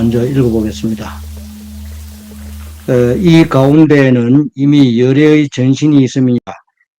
먼저 읽어보겠습니다. 어, 이 가운데에는 이미 열애의 전신이 있음이니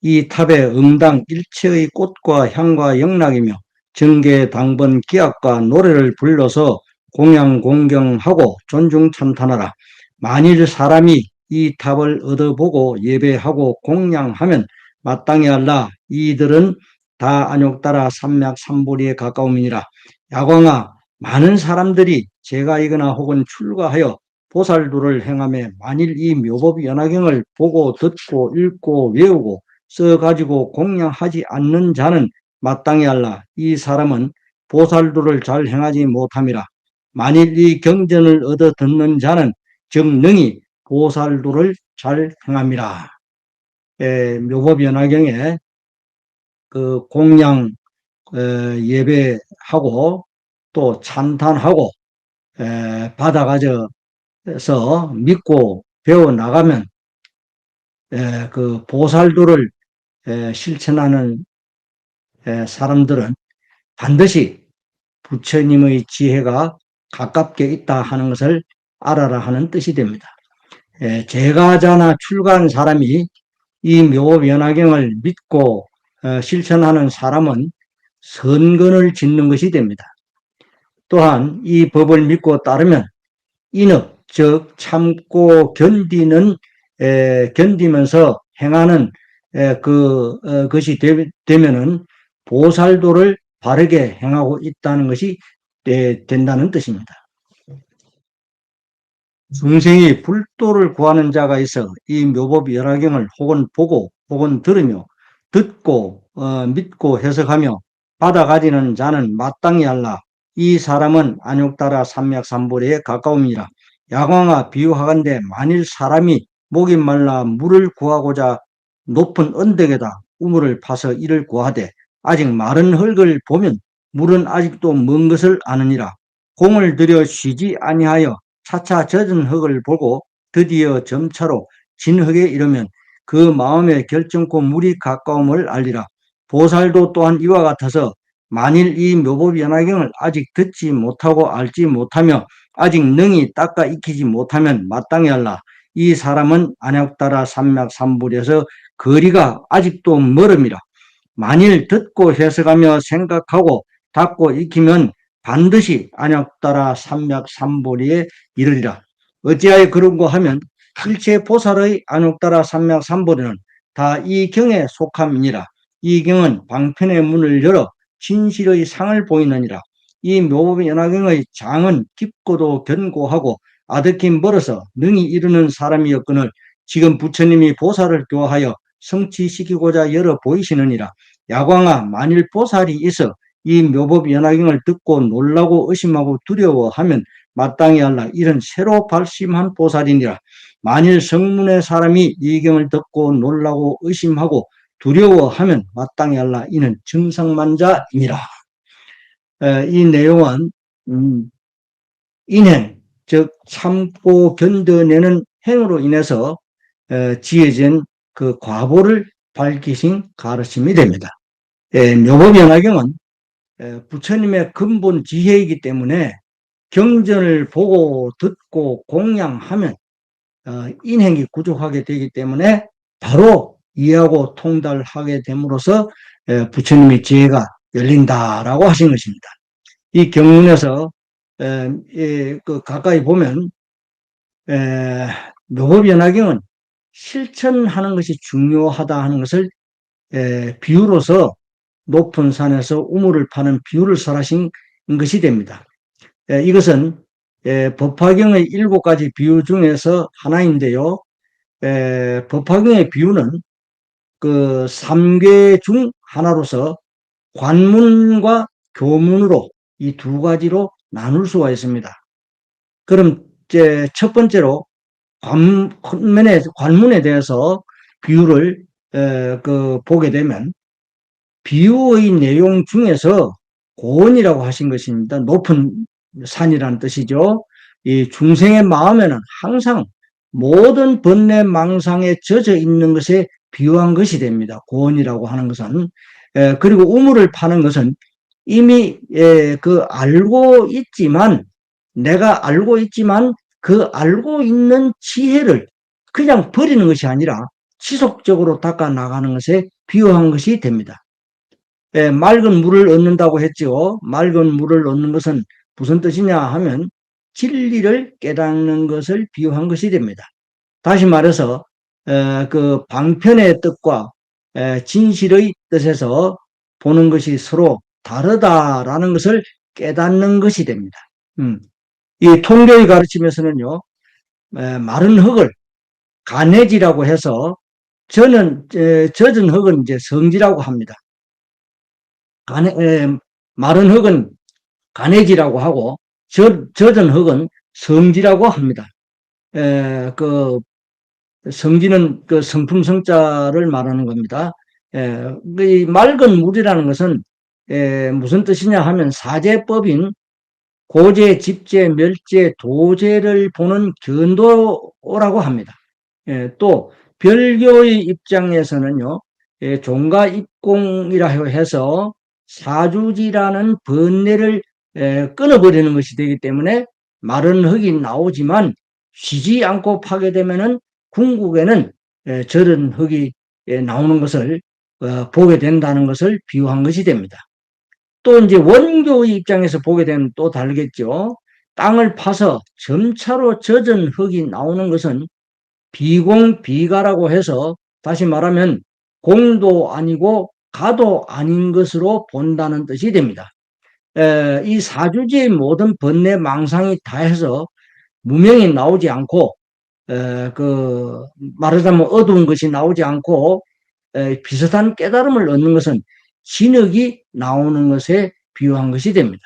이 탑에 응당 일체의 꽃과 향과 영락이며 정계 당번 기악과 노래를 불러서 공양 공경하고 존중 참탄하라. 만일 사람이 이 탑을 얻어보고 예배하고 공양하면 마땅히 할라. 이들은 다 안욕 따라 삼맥 삼보리에 가까움이니라. 야광아 많은 사람들이 제가이거나 혹은 출가하여 보살도를 행함에 만일 이 묘법 연화경을 보고 듣고 읽고 외우고 써가지고 공양하지 않는 자는 마땅히 할라. 이 사람은 보살도를 잘 행하지 못함이라. 만일 이 경전을 얻어 듣는 자는 정능히 보살도를 잘 행함이라. 에, 묘법 연화경에 그 공양 에, 예배하고 또 찬탄하고 에, 받아가져서 믿고 배워 나가면 에, 그 보살도를 에, 실천하는 에, 사람들은 반드시 부처님의 지혜가 가깝게 있다 하는 것을 알아라 하는 뜻이 됩니다. 에, 제가자나 출가한 사람이 이 묘변화경을 믿고 어, 실천하는 사람은 선근을 짓는 것이 됩니다. 또한 이 법을 믿고 따르면 인업, 즉 참고 견디는 에, 견디면서 행하는 에, 그 어, 것이 되, 되면은 보살도를 바르게 행하고 있다는 것이 되, 된다는 뜻입니다. 중생이 불도를 구하는 자가 있어 이 묘법 열화경을 혹은 보고 혹은 들으며 듣고 어, 믿고 해석하며 받아가지는 자는 마땅히 할라. 이 사람은 안욕따라 삼맥삼보리에 가까움이라. 야광아 비유하건대 만일 사람이 목이 말라 물을 구하고자 높은 언덕에다 우물을 파서 이를 구하되 아직 마른 흙을 보면 물은 아직도 먼 것을 아느니라. 공을 들여 쉬지 아니하여 차차 젖은 흙을 보고 드디어 점차로 진 흙에 이르면 그 마음에 결정코 물이 가까움을 알리라. 보살도 또한 이와 같아서 만일 이 묘법 연화경을 아직 듣지 못하고 알지 못하며 아직 능히 닦아 익히지 못하면 마땅히 할라. 이 사람은 안약 따라 삼맥 삼불에서 거리가 아직도 멀음이라. 만일 듣고 해석하며 생각하고 닦고 익히면 반드시 안약 따라 삼맥 삼보리에 이르리라. 어찌하여 그런고 하면 일체 보살의 안약 따라 삼맥 삼보리는 다 이 경에 속함이니라. 이 경은 방편의 문을 열어 진실의 상을 보이느니라. 이 묘법의 연화경의 장은 깊고도 견고하고 아득히 멀어서 능히 이루는 사람이었거늘 지금 부처님이 보살을 교하여 성취시키고자 열어 보이시느니라. 야광아 만일 보살이 있어 이 묘법 연화경을 듣고 놀라고 의심하고 두려워하면 마땅히 할라 이런 새로 발심한 보살이니라. 만일 성문의 사람이 이 경을 듣고 놀라고 의심하고 두려워하면 마땅히 할라 이는 증상만자이니라. 이 내용은 음, 인행 즉 참고 견뎌내는 행으로 인해서 지어진 그 과보를 밝히신 가르침이 됩니다. 묘법연화경은 부처님의 근본 지혜이기 때문에 경전을 보고 듣고 공양하면 어, 인행이 구족하게 되기 때문에 바로 이해하고 통달하게 됨으로써 부처님의 지혜가 열린다라고 하신 것입니다. 이 경륜에서 그 가까이 보면 묘법연화경은 실천하는 것이 중요하다 하는 것을 비유로서 높은 산에서 우물을 파는 비유를 설하신 것이 됩니다. 이것은 법화경의 일곱 가지 비유 중에서 하나인데요. 법화경의 비유는 그 3개 중 하나로서 관문과 교문으로 이 두 가지로 나눌 수가 있습니다. 그럼 이제 첫 번째로 관문에, 관문에 대해서 비유를 에, 그 보게 되면 비유의 내용 중에서 고원이라고 하신 것입니다. 높은 산이라는 뜻이죠. 이 중생의 마음에는 항상 모든 번뇌 망상에 젖어 있는 것에 비유한 것이 됩니다. 고원이라고 하는 것은 에, 그리고 우물을 파는 것은 이미 에, 그 알고 있지만 내가 알고 있지만 그 알고 있는 지혜를 그냥 버리는 것이 아니라 지속적으로 닦아 나가는 것에 비유한 것이 됩니다. 예, 맑은 물을 얻는다고 했죠. 맑은 물을 얻는 것은 무슨 뜻이냐 하면 진리를 깨닫는 것을 비유한 것이 됩니다. 다시 말해서 에, 그 방편의 뜻과 에, 진실의 뜻에서 보는 것이 서로 다르다라는 것을 깨닫는 것이 됩니다. 음. 이 통교의 가르침에서는요, 에, 마른 흙을 가내지라고 해서 저는 에, 젖은 흙은 이제 성지라고 합니다. 가내, 에, 마른 흙은 가내지라고 하고 젖, 젖은 흙은 성지라고 합니다. 에, 그 성지는 그 성품 성자를 말하는 겁니다. 에, 이 맑은 물이라는 것은 에, 무슨 뜻이냐 하면 사제법인 고제, 집제, 멸제, 도제를 보는 견도라고 합니다. 예, 또 별교의 입장에서는요, 예, 종가 입공이라 해서 사주지라는 번뇌를 예, 끊어버리는 것이 되기 때문에 마른 흙이 나오지만 쉬지 않고 파게 되면은 궁극에는 예, 저런 흙이 예, 나오는 것을 어, 보게 된다는 것을 비유한 것이 됩니다. 또 이제 원교의 입장에서 보게 되면 또 다르겠죠. 땅을 파서 점차로 젖은 흙이 나오는 것은 비공비가라고 해서 다시 말하면 공도 아니고 가도 아닌 것으로 본다는 뜻이 됩니다. 에, 이 사주지의 모든 번뇌 망상이 다 해서 무명이 나오지 않고 에, 그 말하자면 어두운 것이 나오지 않고 에, 비슷한 깨달음을 얻는 것은 진흙이 나오는 것에 비유한 것이 됩니다.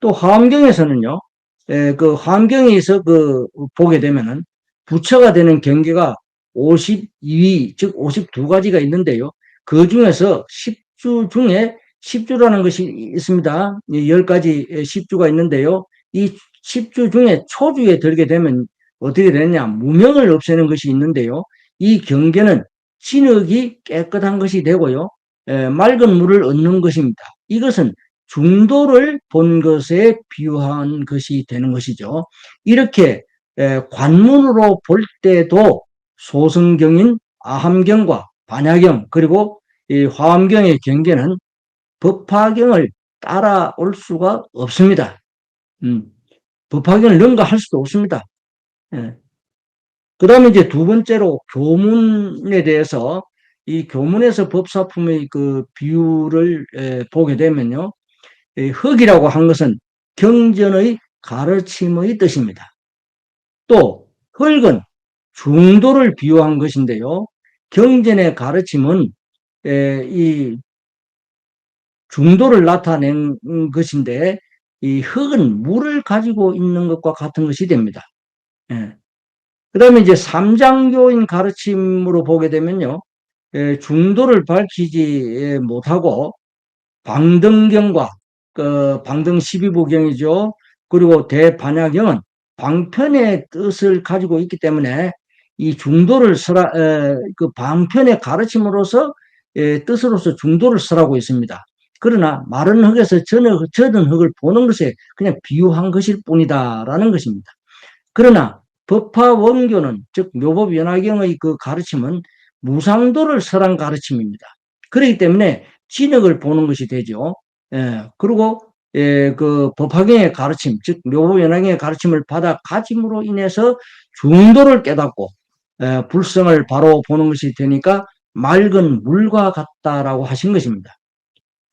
또 화엄경에서는요, 에, 그 화엄경에서 그 보게 되면은 부처가 되는 경계가 52, 즉 52가지가 있는데요. 그 중에서 10주 중에 10주라는 것이 있습니다. 10가지 10주가 있는데요. 이 10주 중에 초주에 들게 되면 어떻게 되느냐. 무명을 없애는 것이 있는데요. 이 경계는 진흙이 깨끗한 것이 되고요. 에, 맑은 물을 얻는 것입니다. 이것은 중도를 본 것에 비유한 것이 되는 것이죠. 이렇게 에, 관문으로 볼 때도 소승경인 아함경과 반야경 그리고 이 화엄경의 경계는 법화경을 따라올 수가 없습니다. 음, 법화경을 능가할 수도 없습니다. 예. 그 다음에 이제 두 번째로 교문에 대해서 이 교문에서 법사품의 그 비율을 에, 보게 되면요. 흑이라고 한 것은 경전의 가르침의 뜻입니다. 또 흙은 중도를 비유한 것인데요. 경전의 가르침은 에, 이 중도를 나타낸 것인데 이 흙은 물을 가지고 있는 것과 같은 것이 됩니다. 예. 그 다음에 이제 삼장교인 가르침으로 보게 되면요. 예, 중도를 밝히지 못하고 방등경과 그 방등 12부경이죠. 그리고 대반야경은 방편의 뜻을 가지고 있기 때문에 이 중도를 쓰라, 에, 그 방편의 가르침으로서 에, 뜻으로서 중도를 쓰라고 있습니다. 그러나 마른 흙에서 젖은, 젖은 흙을 보는 것에 그냥 비유한 것일 뿐이다라는 것입니다. 그러나 법화 원교는 즉 묘법 연화경의 그 가르침은 무상도를 설한 가르침입니다. 그렇기 때문에 진흙을 보는 것이 되죠. 예, 그리고 예, 그 법화경의 가르침, 즉 묘법 연화경의 가르침을 받아 가짐으로 인해서 중도를 깨닫고 예, 불성을 바로 보는 것이 되니까 맑은 물과 같다라고 하신 것입니다.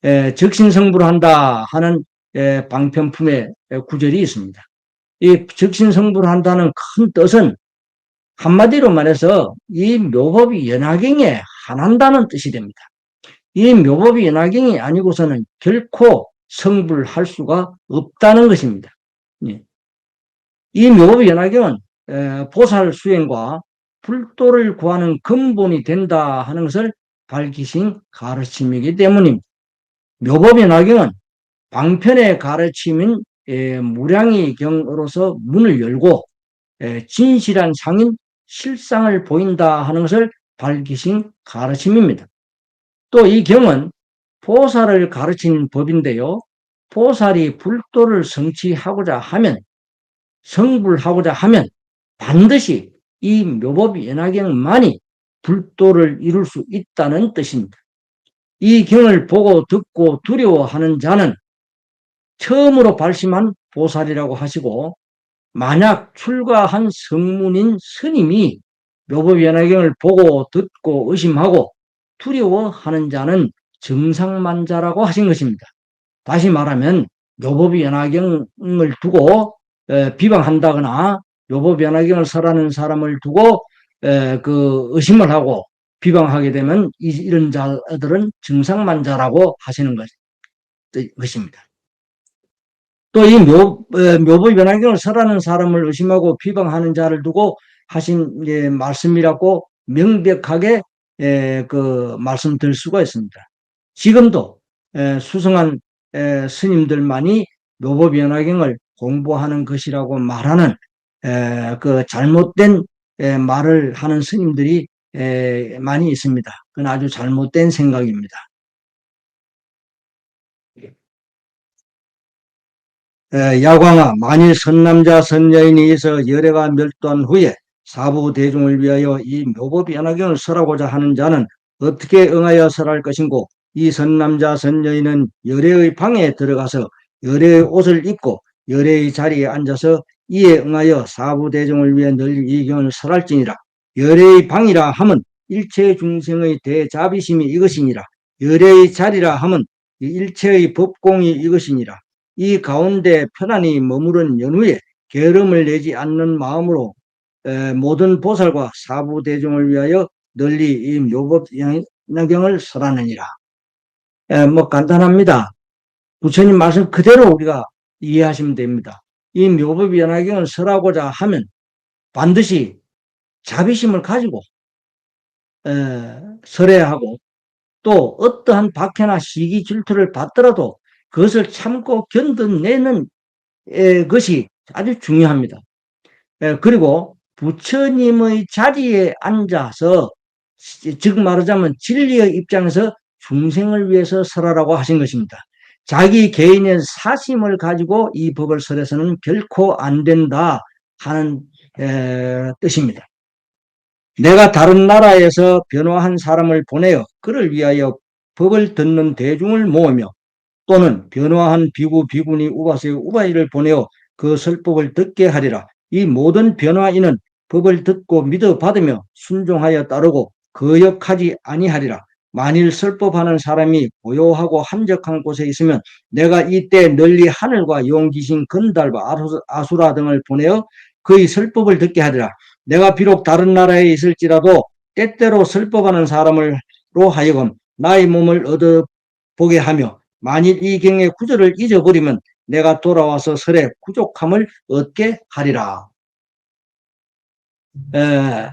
예, 적신성불 한다 하는 예, 방편품의 구절이 있습니다. 이 적신성불 한다는 큰 뜻은 한마디로 말해서 이 묘법이 연화경에 한한다는 뜻이 됩니다. 이 묘법이 연화경이 아니고서는 결코 성불할 수가 없다는 것입니다. 예. 이 묘법이 연화경은 보살 수행과 불도를 구하는 근본이 된다 하는 것을 밝히신 가르침이기 때문입니다. 묘법의 나경은 방편의 가르침인 무량의 경으로서 문을 열고 진실한 상인 실상을 보인다 하는 것을 밝히신 가르침입니다. 또 이 경은 보살을 가르친 법인데요. 보살이 불도를 성취하고자 하면 성불하고자 하면 반드시 이 묘법 연화경만이 불도를 이룰 수 있다는 뜻입니다. 이 경을 보고 듣고 두려워하는 자는 처음으로 발심한 보살이라고 하시고 만약 출가한 성문인 스님이 묘법연화경을 보고 듣고 의심하고 두려워하는 자는 정상만자라고 하신 것입니다. 다시 말하면 묘법연화경을 두고 비방한다거나 묘법연화경을 설하는 사람을 두고 그 의심을 하고 비방하게 되면 이런 자들은 정상만자라고 하시는 것입니다. 또 이 묘법 연화경을 설하는 사람을 의심하고 비방하는 자를 두고 하신 예, 말씀이라고 명백하게 예, 그 말씀드릴 수가 있습니다. 지금도 예, 수성한 예, 스님들만이 묘법 연화경을 공부하는 것이라고 말하는 에, 그 잘못된 에, 말을 하는 스님들이 에, 많이 있습니다. 그건 아주 잘못된 생각입니다. 야광아 만일 선남자 선여인이 있어 열애가 멸도한 후에 사부 대중을 위하여 이 묘법 연화경을 설하고자 하는 자는 어떻게 응하여 설할 것인고? 이 선남자 선여인은 열애의 방에 들어가서 열애의 옷을 입고 열애의 자리에 앉아서 이에 응하여 사부 대중을 위해 널리 이 경을 설할지니라. 열애의 방이라 함은 일체 중생의 대자비심이 이것이니라. 열애의 자리라 함은 일체의 법공이 이것이니라 이 가운데 편안히 머무른 연후에 게으름을 내지 않는 마음으로 모든 보살과 사부 대중을 위하여 널리 이 묘법 양경을 설하느니라. 뭐 간단합니다. 부처님 말씀 그대로 우리가 이해하시면 됩니다. 이 묘법 연화경을 설하고자 하면 반드시 자비심을 가지고 설해야 하고 또 어떠한 박해나 시기 질투를 받더라도 그것을 참고 견뎌내는 것이 아주 중요합니다. 그리고 부처님의 자리에 앉아서 즉 말하자면 진리의 입장에서 중생을 위해서 설하라고 하신 것입니다. 자기 개인의 사심을 가지고 이 법을 설해서는 결코 안 된다 하는 뜻입니다. 내가 다른 나라에서 변화한 사람을 보내어 그를 위하여 법을 듣는 대중을 모으며 또는 변화한 비구 비구니 우바세의 우바이를 보내어 그 설법을 듣게 하리라. 이 모든 변화인은 법을 듣고 믿어 받으며 순종하여 따르고 거역하지 아니하리라. 만일 설법하는 사람이 고요하고 한적한 곳에 있으면 내가 이때 널리 하늘과 용기신 건달과 아수라 등을 보내어 그의 설법을 듣게 하리라. 내가 비록 다른 나라에 있을지라도 때때로 설법하는 사람으로 하여금 나의 몸을 얻어 보게 하며 만일 이 경의 구절을 잊어버리면 내가 돌아와서 설의 부족함을 얻게 하리라. 에,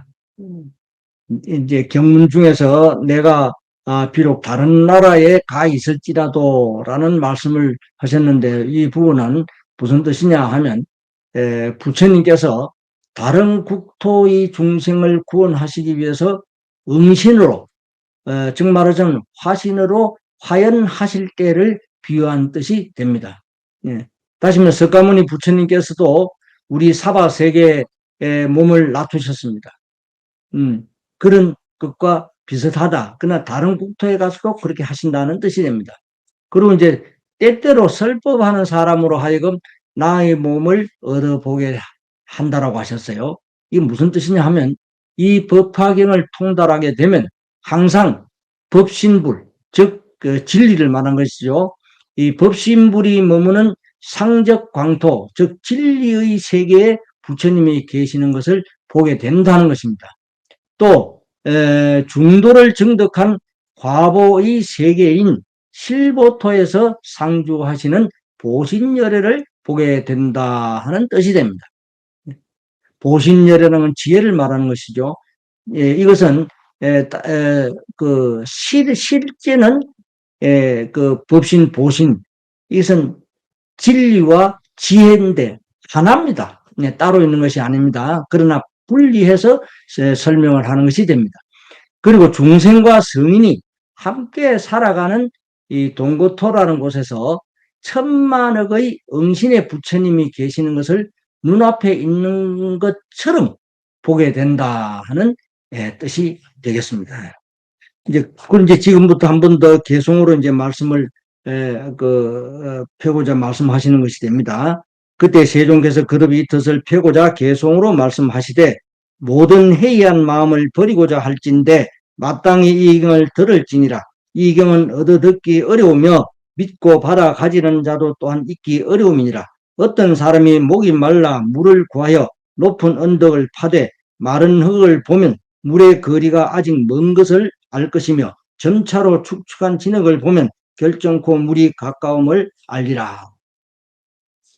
이제 경문 중에서 내가 아, 비록 다른 나라에 가 있을지라도 라는 말씀을 하셨는데 이 부분은 무슨 뜻이냐 하면 에, 부처님께서 다른 국토의 중생을 구원하시기 위해서 응신으로 에, 즉 말하자면 화신으로 화연하실 때를 비유한 뜻이 됩니다. 예. 다시 말해 석가모니 부처님께서도 우리 사바 세계에 몸을 놔두셨습니다. 음, 그런 것과 비슷하다. 그러나 다른 국토에 가서도 그렇게 하신다는 뜻이 됩니다. 그리고 이제 때때로 설법하는 사람으로 하여금 나의 몸을 얻어보게 한다라고 하셨어요. 이게 무슨 뜻이냐 하면 이 법화경을 통달하게 되면 항상 법신불, 즉 그 진리를 말한 것이죠. 이 법신불이 머무는 상적 광토, 즉 진리의 세계에 부처님이 계시는 것을 보게 된다는 것입니다. 또 에, 중도를 증득한 과보의 세계인 실보토에서 상주하시는 보신열애를 보게 된다 하는 뜻이 됩니다. 보신열애는 지혜를 말하는 것이죠. 예, 이것은 에, 에, 그 실, 실제는 예, 그 법신, 보신, 이것은 진리와 지혜인데 하나입니다. 네, 따로 있는 것이 아닙니다. 그러나 분리해서 설명을 하는 것이 됩니다. 그리고 중생과 성인이 함께 살아가는 이 동고토라는 곳에서 천만억의 응신의 부처님이 계시는 것을 눈앞에 있는 것처럼 보게 된다 하는 예, 뜻이 되겠습니다. 이제 그 이제 지금부터 한 번 더 개송으로 이제 말씀을 에, 그 어, 펴고자 말씀하시는 것이 됩니다. 그때 세종께서 그룹이 뜻을 펴고자 개송으로 말씀하시되 모든 해이한 마음을 버리고자 할진대 마땅히 이 경을 들을지니라 이 경은 얻어듣기 어려우며 믿고 받아 가지는 자도 또한 있기 어려움이니라 어떤 사람이 목이 말라 물을 구하여 높은 언덕을 파되 마른 흙을 보면 물의 거리가 아직 먼 것을 알 것이며 점차로 축축한 진흙을 보면 결정코 물이 가까움을 알리라.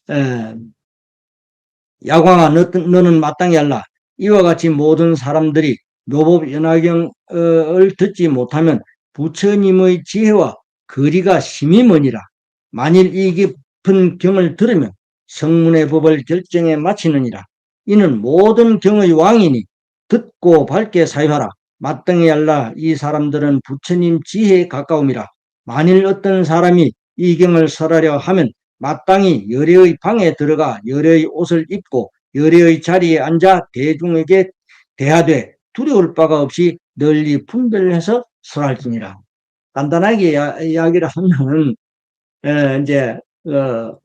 에, 야광아 너, 너는 마땅히 알라. 이와 같이 모든 사람들이 묘법 연화경을 듣지 못하면 부처님의 지혜와 거리가 심히 머니라. 만일 이 깊은 경을 들으면 성문의 법을 결정에 마치느니라. 이는 모든 경의 왕이니 듣고 밝게 사유하라. 마땅히 알라. 이 사람들은 부처님 지혜에 가까움이라. 만일 어떤 사람이 이 경을 설하려 하면 마땅히 열애의 방에 들어가 열애의 옷을 입고 열애의 자리에 앉아 대중에게 대하되 두려울 바가 없이 널리 분별해서 설할지니라. 간단하게 이야 기를 하면은 이제 어,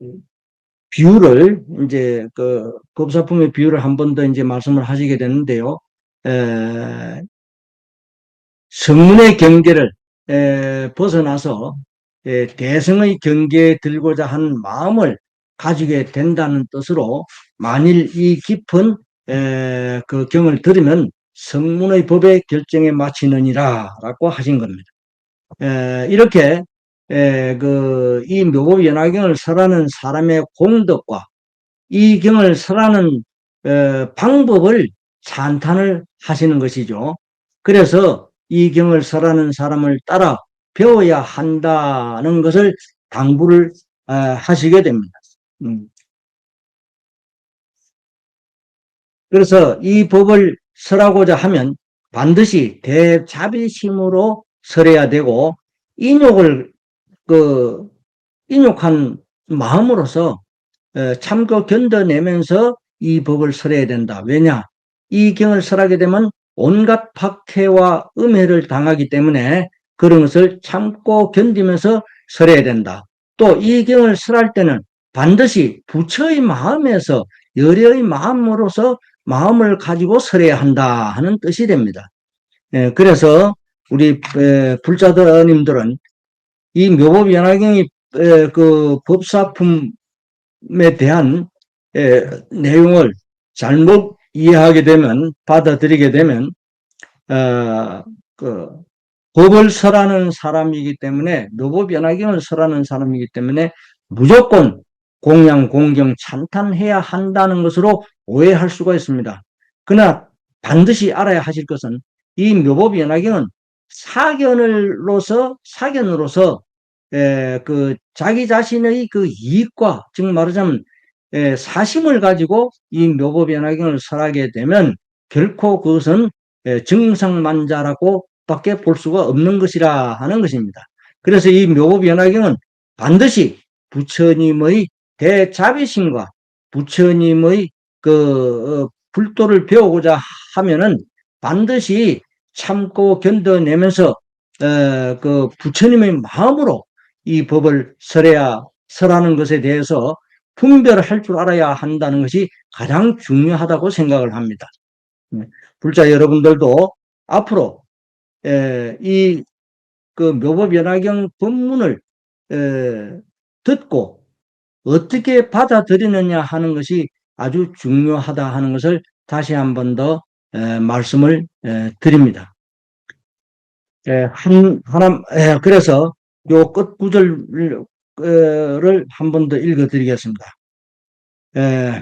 비유를 이제 그 법사품의 비유를 한 번 더 이제 말씀을 하시게 되는데요. 에, 성문의 경계를 에, 벗어나서 에, 대성의 경계에 들고자 한 마음을 가지게 된다는 뜻으로 만일 이 깊은 에, 그 경을 들으면 성문의 법의 결정에 마치느니라 라고 하신 겁니다. 에, 이렇게 에, 그, 이 묘법 연화경을 설하는 사람의 공덕과 이 경을 설하는 에, 방법을 찬탄을 하시는 것이죠. 그래서 이 경을 설하는 사람을 따라 배워야 한다는 것을 당부를 에, 하시게 됩니다. 음. 그래서 이 법을 설하고자 하면 반드시 대자비심으로 설해야 되고 인욕을 그 인욕한 마음으로서 참고 견뎌내면서 이 법을 설해야 된다. 왜냐? 이 경을 설하게 되면 온갖 박해와 음해를 당하기 때문에 그런 것을 참고 견디면서 설해야 된다. 또 이 경을 설할 때는 반드시 부처의 마음에서 열의 마음으로서 마음을 가지고 설해야 한다 하는 뜻이 됩니다. 그래서 우리 불자들님들은 이 묘법 연화경이 그 법사품에 대한 내용을 잘못 이해하게 되면 받아들이게 되면 어, 그 법을 설하는 사람이기 때문에 묘법 연화경을 설하는 사람이기 때문에 무조건 공양 공경 찬탄해야 한다는 것으로 오해할 수가 있습니다. 그러나 반드시 알아야 하실 것은 이 묘법 연화경은 사견으로서 사견으로서 에, 그 자기 자신의 그 이익과 즉 말하자면 에, 사심을 가지고 이 묘법연화경을 설하게 되면 결코 그것은 에, 증상만자라고 밖에 볼 수가 없는 것이라 하는 것입니다. 그래서 이 묘법연화경은 반드시 부처님의 대자비심과 부처님의 그 어, 불도를 배우고자 하면은 반드시 참고 견뎌내면서 어, 그 부처님의 마음으로 이 법을 설해야 설하는 것에 대해서 분별할 줄 알아야 한다는 것이 가장 중요하다고 생각을 합니다. 네. 불자 여러분들도 앞으로 이 그 묘법연화경 법문을 듣고 어떻게 받아들이느냐 하는 것이 아주 중요하다 하는 것을 다시 한 번 더 말씀을 드립니다. 한, 하나, 그래서 요 끝 구절 을한번 더 읽어 드리겠습니다.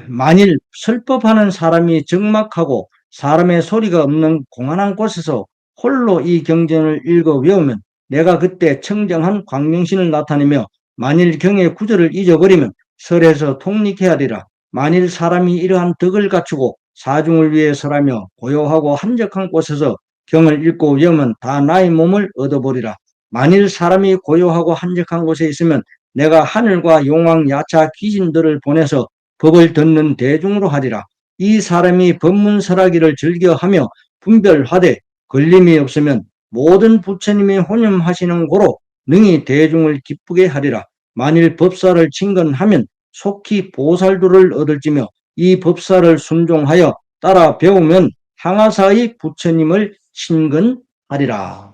만일 설법하는 사람이 적막하고 사람의 소리가 없는 공안한 곳에서 홀로 이 경전을 읽어 외우면 내가 그때 청정한 광명신을 나타내며 만일 경의 구절을 잊어버리면 설에서 통립해야 되라. 만일 사람이 이러한 덕을 갖추고 사중을 위해 설하며 고요하고 한적한 곳에서 경을 읽고 외우면 다 나의 몸을 얻어버리라. 만일 사람이 고요하고 한적한 곳에 있으면 내가 하늘과 용왕, 야차, 귀신들을 보내서 법을 듣는 대중으로 하리라. 이 사람이 법문설하기를 즐겨하며 분별하되 걸림이 없으면 모든 부처님이 혼념하시는 고로 능히 대중을 기쁘게 하리라. 만일 법사를 친근하면 속히 보살도를 얻을지며 이 법사를 순종하여 따라 배우면 항아사의 부처님을 친근하리라.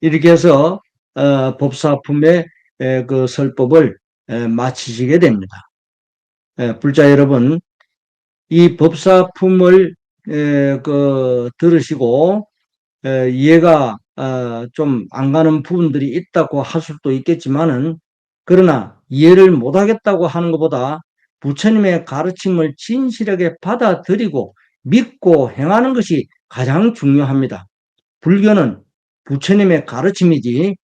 이렇게 해서 어, 법사품의 에, 그 설법을 에, 마치시게 됩니다. 에, 불자 여러분, 이 법사품을 에, 그 들으시고 에, 이해가 어, 좀안 가는 부분들이 있다고 할 수도 있겠지만은 그러나 이해를 못하겠다고 하는 것보다 부처님의 가르침을 진실하게 받아들이고 믿고 행하는 것이 가장 중요합니다. 불교는 부처님의 가르침이지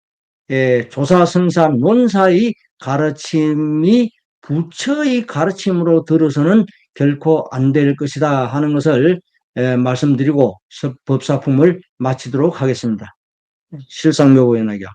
예, 조사선사 논사의 가르침이 부처의 가르침으로 들어서는 결코 안 될 것이다 하는 것을 예, 말씀드리고 법사품을 마치도록 하겠습니다. 실상묘고연하기야.